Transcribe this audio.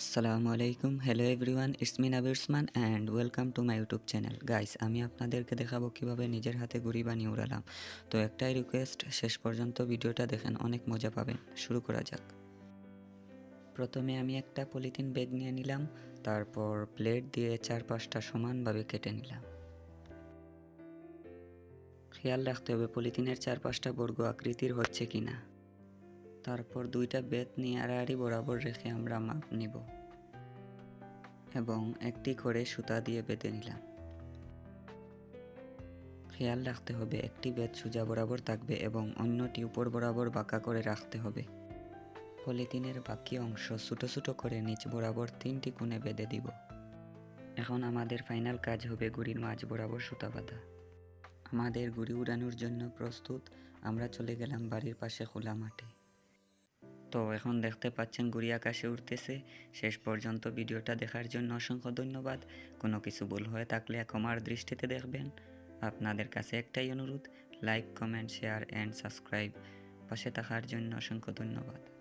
আসসালামু আলাইকুম। Hello everyone Nabir Usman and welcome to my YouTube channel guys আমি আপনাদেরকে দেখাবো কীভাবে নিজের হাতে ঘুড়ি বানিয়ে উড়ালাম। তো একটাই রিকোয়েস্ট শেষ পর্যন্ত ভিডিওটা দেখেন, অনেক মজা পাবেন। শুরু করা যাক। প্রথমে আমি একটা পলিথিন ব্যাগ নিয়ে নিলাম, তারপর প্লেট দিয়ে চার পাঁচটা সমানভাবে কেটে নিলাম। খেয়াল রাখতে হবে পলিথিনের চার পাঁচটা বর্গ আকৃতির হচ্ছে কিনা। তারপর দুইটা বেত নিয়ে আড়াআড়ি বরাবর রেখে আমরা মাপ নিব এবং একটি করে সুতা দিয়ে বেঁধে নিলাম। খেয়াল রাখতে হবে, একটি বেত সোজা বরাবর থাকবে এবং অন্যটি উপর বরাবর বাঁকা করে রাখতে হবে। পলিথিনের বাকি অংশ ছোটো ছোটো করে নিচ বরাবর তিনটি কোণে বেঁধে দিব। এখন আমাদের ফাইনাল কাজ হবে গুড়ির মাঝ বরাবর সুতা বাঁধা। আমাদের গুড়ি উড়ানোর জন্য প্রস্তুত, আমরা চলে গেলাম বাড়ির পাশে খোলা মাঠে। তো এখন দেখতে পাচ্ছেন গুড়ি আকাশে উঠতেছে শেষ পর্যন্ত ভিডিওটা দেখার জন্য অসংখ্য ধন্যবাদ। কোনো কিছু ভুল হয়ে থাকলে ক্ষমার দৃষ্টিতে দেখবেন। আপনাদের কাছে একটাই অনুরোধ like comment share and subscribe পাশে থাকার জন্য অসংখ্য ধন্যবাদ।